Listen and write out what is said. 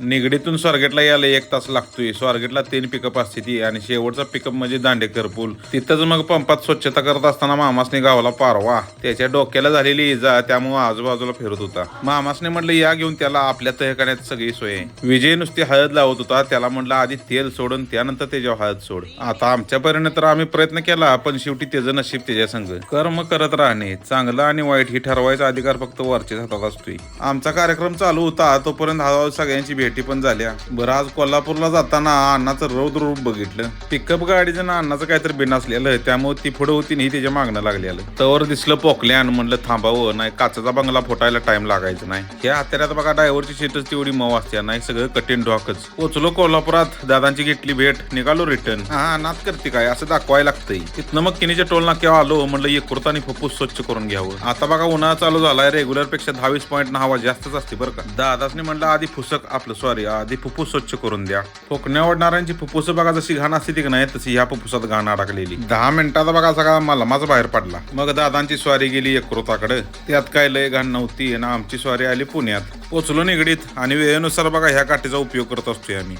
निगडीतून स्वारगेटला यायला एक तास लागतोय. स्वारगेटला तीन पिकअप असते ती. आणि शेवटचा पिकअप म्हणजे दांडेकर पूल. तिथंच मग पंपात स्वच्छता करत असताना मामासने गावाला पारवा. त्याच्या डोक्याला झालेली इजा त्यामुळे आजूबाजूला फिरत होता. मामासने म्हटलं या घेऊन त्याला आपल्या तहखान्यात सगळी सोय विजय नुसती हळद लावत होता. त्याला म्हटलं आधी तेल सोडून त्यानंतर त्याच्यावर हळद सोड. आता आमच्यापर्यंत तर आम्ही प्रयत्न केला पण शेवटी त्याचं नशीब त्याच्या संघ कर्म करत राहणे चांगलं आणि वाईट ही ठरवायचा अधिकार फक्त वरच्या हातात असतोय. आमचा कार्यक्रम चालू होता. तोपर्यंत हळूहळू सगळ्यांची भेट पण झाल्या. बरं आज कोल्हापूरला जाताना अण्णाचं रौद्र रूप बघितलं. पिकअप गाडीचं ना अण्णाचं काहीतरी बिन असलेलं त्यामुळे ती पुढे होती नाही त्याच्या मागणं लागलेलं. तवर दिसलं पोकल्यान म्हणलं थांबावं नाही काचाचा बंगला फोटायला टाइम लागायचा नाही. या हत्यारात बघा ड्रायव्हरची सीटच तेवढी मऊ असते नाही सगळं कठीण ढॉकच. पोचलो कोल्हापुरात दादांची घेतली भेट निघालो रिटर्न हा नाच करते काय असं दाखवायला लागतंय. तिथनं मग किनीच्या टोल नाक्यावर आलो म्हणलं यकृत आणि फुप्फूस स्वच्छ करून घ्यावं. आता बघा उन्हाळा चालू झालाय रेग्युलरपेक्षा दहावीस पॉईंट हवा जास्तच असते बरं का. दादासने म्हणलं आधी फुसक आपलं सॉरी uh, आधी फुफ्फुस स्वच्छ करून द्या. फोकण्या ओढणाऱ्यांची फुफ्फुस बघा जशी घाण असते ती नाही तशी ह्या फुफ्फुसात घाण अडकलेली. दहा मिनिटाचा बघा सगळा मला माझा बाहेर पडला. मग दादांची स्वारी गेली यकृताकडे त्यात काय लय घाण नव्हती आणि आमची स्वारी आली पुण्यात. पोचलो निगडीत आणि वेळेनुसार बघा ह्या काठीचा उपयोग करत असतोय आम्ही.